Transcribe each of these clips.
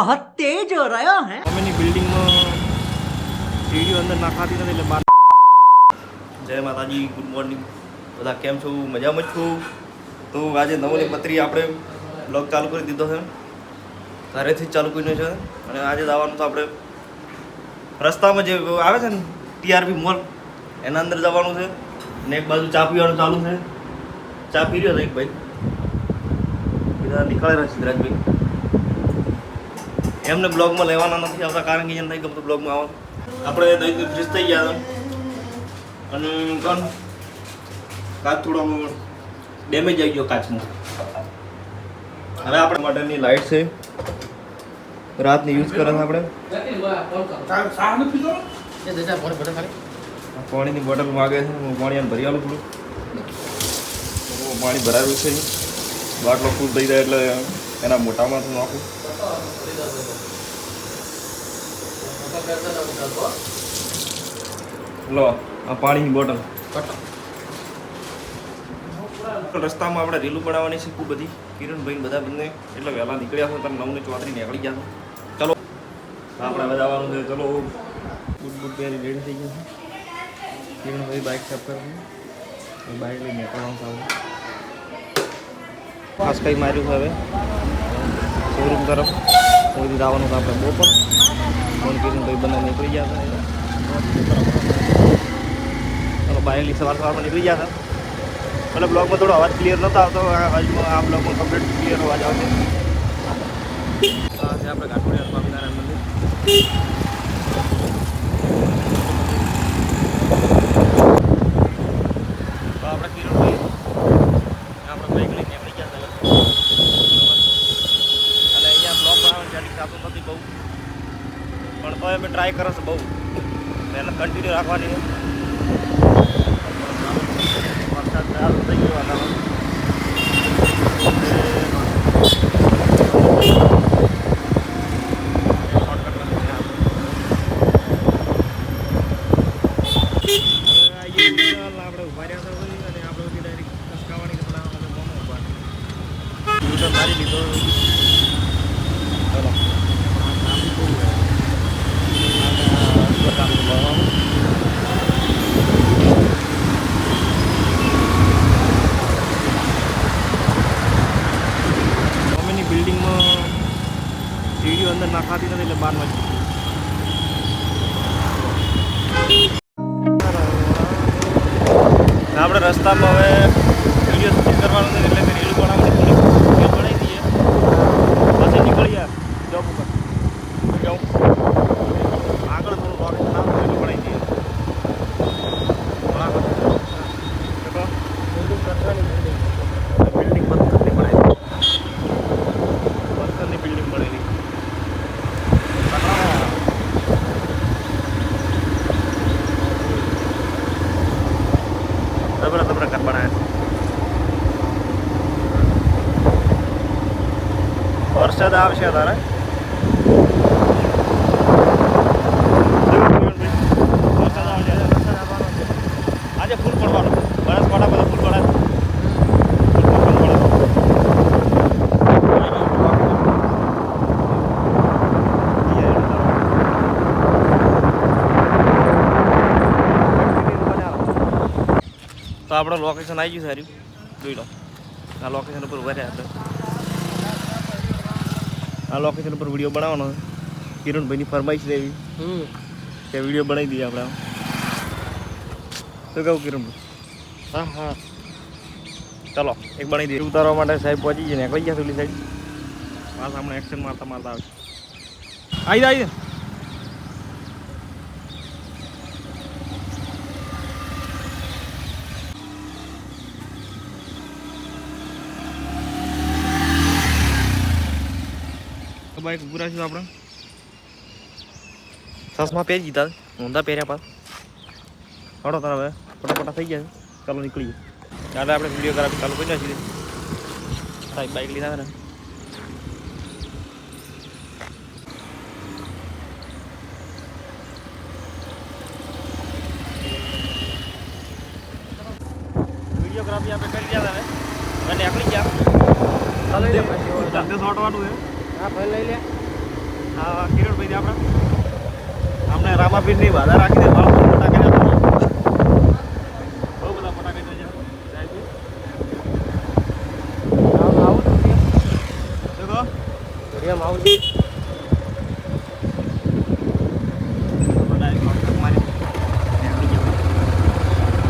बहुत तेज हो रहा है અમેની બિલ્ડિંગમાં સીડીઓ અંદર નાખાતી નથી એટલે બહાર જય માતાજી ગુડ મોર્નિંગ બધા કેમ છો મજામાં જ છું તો આજે નવની પત્રી આપણે બ્લોગ ચાલુ કરી દીધો છે ઘરેથી જ ચાલુ કર્યું છે અને આજે જવાનું તો આપણે રસ્તામાં જે આવે છે ને ટીઆરપી મોલ એના અંદર જવાનું છે ને એક બાજુ ચા પીવાનું ચાલુ છે ચા પી રહ્યો હતો એક ભાઈ બધા નીકળેલા સિદ્ધરાજભાઈ એમને બ્લોગમાં લેવાના નથી આવતા કારણ કે એમ નહીં ગમતું બ્લોગમાં આવવાનું આપણે દહીં ફ્રીજ થઈ ગયા હતા. અને કોણ કાચ થોડો ડેમેજ આવી ગયો કાચનો હવે આપણા માટેની લાઇટ છે. રાતની યુઝ કરે છે આપણે. પાણીની બોટલ માગે છે હું પાણી એમ ભરી આવું થોડું. પાણી ભરાયું છે. બાટલો ફૂલ થઈ જાય એટલે એના મોટામાં નાખું. લો આ પાણીની બોટલ. રસ્તામાં આપણે રીલું બનાવવાની છે ખૂબ બધી. કિરણભાઈ બધા બંને એટલે વહેલા નીકળ્યા છે ત્યારે નવને ચોત્રી નીકળી ગયા હતા ચલો. આપણે બધા આવવાનું છે. ચલો. બૂટ બૂટ પહેરી રેડી થઈ ગયા છે. કિરણભાઈ બાઇક સાફ કરવાની બાઇક લઈને નીકળવાનું આપણે ખાસ કંઈ માર્યું હવે? શોરૂમ તરફ. કોઈ આવવાનું તો આપણે બપોર. ફોન કિરણભાઈ બંને નીકળી ગયા હતા. બાયલી સવાર સવારમાં નીકળી ગયા હતા. એટલે બ્લોગમાં થોડો અવાજ ક્લિયર નહોતો આવતો. આ બ્લોગમાં કમ્પ્લીટ ક્લિયર અવાજ આવશે. આ આપણે ઘાટોડિયા સ્વામિનારાયણ મંદિર તો આપણે કિરણભાઈ આપણે બાઇક લઈને નીકળી ગયા હતા અને અહીંયા બ્લોગ બનાવવાની સેટિંગ થતું નથી બહુ. પણ તો અમે ટ્રાય કરે છે બહુ. મહેનત કન્ટિન્યુ રાખવાની છે. વરસાદ થઈ ગયો વાતાવરણ આપણે ઊભા રહ્યા હતા વળી અને આપણે બધી ડાયરેક્ટ કસકાવાની કે પેલા અમે મોમો ઊભા યુટર્ન મારી લીધો ચલો કામ કરવાનું મમ્મીની બિલ્ડિંગમાં સીડીઓ અંદર નાખાતી નથી એટલે બહારમાં આપણે રસ્તામાં હવે વીડિયો શૂટ કરવાનું નથી એટલે કે રીલ બનાવવાની થોડી video બનાવી દઈએ પછી નીકળીએ જોબ ઉપર જાઉં આગળ થોડું રોકેટ નામ રીલ બનાવી દઈએ બરાબર દેખો બિલ્ડિંગ પથ્થરની બનાવી પથ્થરની બિલ્ડિંગ બનેલી જબરા જબરા ઘર બનાવ્યા વરસાદ આવશે તારે. આજે ફૂલ પડવાનું બનાસકાંઠા બધા ફૂલ પડે ફૂલ ફૂલ પડે. તો આપણો લોકેશન આવી ગયું સારું જોઈ લો. આ લોકેશન ઉપર ઊભા રહ્યા આપણે આ લોકેશન ઉપર વીડિયો બનાવવાનો કિરણભાઈની ફરમાઈશ રહેવી તે વીડિયો બનાવી દઈએ આપણે. શું કહું કિરણભાઈ? હા હા. ચલો એક બનાવી દઈએ. ઉતારવા માટે સાહેબ પહોંચી ગયા. નીકળી ગયા પેલી સાહેબ. પાછા હમણાં એક્શન મારતા મારતા આવે આવી જાય બાઈક ઉભું છે આપણે. ચશ્મા પહેરી દીધા ઊંધા પહેર્યા પાસ હડો તારા હવે. ફટાફટા થઈ ગયા ચાલો નીકળીએ. ત્યારે આપણે વીડિયો કરાવી. ચાલુ કરી નાખીએ સાહેબ બાઇક લીધા ને. વિડીયોગ્રાફી આપણે કરી રહ્યા હતા હવે અને નીકળી ગયા. ધંધે શોટવાનું છે. હા ભાઈ લઈ લે. હા કિરણભાઈ આપણે. આપણે રામાપીરની વાદા રાખીને વાળો ફટાકે બહુ બધા ફટાકે છે આવું શું કહો આવું બધા એક વખત મારી નીકળી ગયા.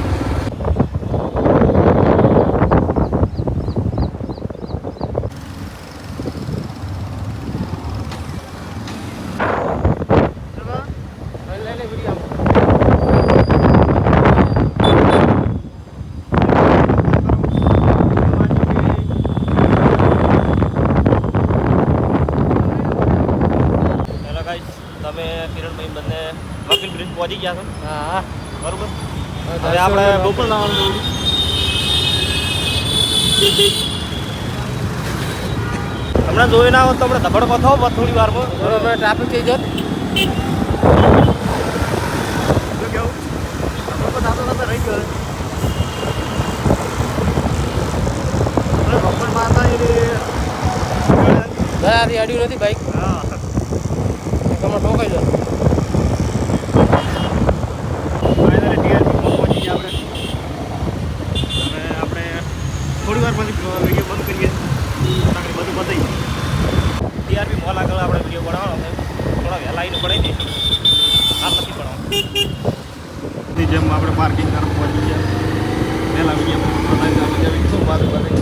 શું કહો? લઈ લે વીડિયો હેલો ગાઈસ તમે કિરણભાઈ બંને ગયા છો? હા હા. બરોબર. હવે આપણે બપોર લાવવાનું હમણાં જોઈ ના હોત તો આપણે ધબડકો થવો થોડી વારમાં બરોબર ટ્રાફિક થઈ દરાથી અડ્યું નથી બાઈક હા. તમે ઠોકાઈ જતો ફાઇનલી ટીઆરપી પહોંચી ગયા આપણે હવે આપણે થોડી વાર પછી વીડિયો બંધ કરીએ. આપણે બધું બતાવી ટીઆરપી મોલ આગળ આપણે વીડિયો બનાવવાનો છે. થોડા વહેલા આવીને પડાવી દઈએ. હાલ નથી બનાવવાનું. જેમ આપણે પાર્કિંગ કરવા પહોંચી ગયા. પહેલાં વીડિયો બનાવી બીજા શું વાત બતાવી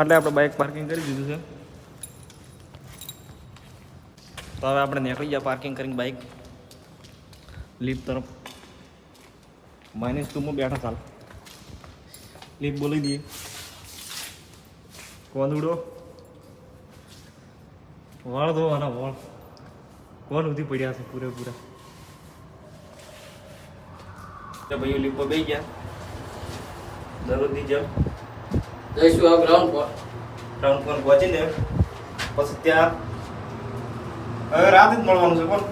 એટલે આપણે બાઇક પાર્કિંગ કરી દીધું છે. તો હવે આપણે નીકળી ગયા પાર્કિંગ કરીને બાઇક લીફ તરફ. માઇનસ ટુમાં બેઠા ચાલ. લીપ બોલી દઈએ. કોણ ઉડો? વાળ આના વાળ. કોણ ઉધી પડ્યા છે પૂરેપૂરા? તો ભાઈઓ લીફ પર બેસી ગયા. દરરોજની જેમ. જઈશું આ ગ્રાઉન્ડ પર. ગ્રાઉન્ડ પર પહોંચીને પછી ત્યાં હવે રાત જ મળવાનું છે કોણ?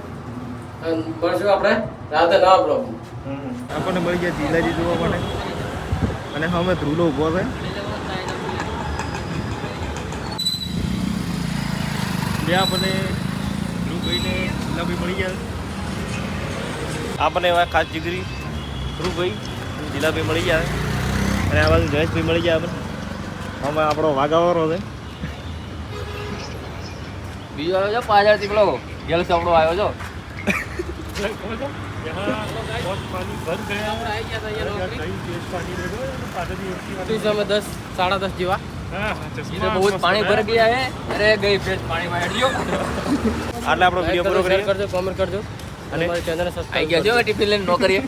મળશું આપણે? રાતે નવા બ્લોગ આપણને મળી ગયા જીલાજી જોવા માટે. અને હવે ધ્રુલો ઊભો છે. બે આપણને ધ્રુવભાઈને જીલાભાઈ મળી ગયા આપણને એવા ખાસ જીગરી ધ્રુવભાઈ જીલાભાઈ મળી ગયા અને આ બાજુ જયેશભાઈ મળી ગયા આપણને. હવે આપણો વાઘાવાળો છે. બીજો આવ્યો છે પાછળથી પેલો ગેલ સાપડો આવ્યો છો. દસ સાડા દસ જેવા બહુ જ પાણી ભર ગયા હે અરે ગઈ ફેર પાણીમાં હેડ્યો આટલા આપણો વીડિયો પૂરો કરજો કોમેન્ટ કરજો અને ચેનલ સબસ્ક્રાઇબ કરજો ટિફિન લઈને નોકરીએ।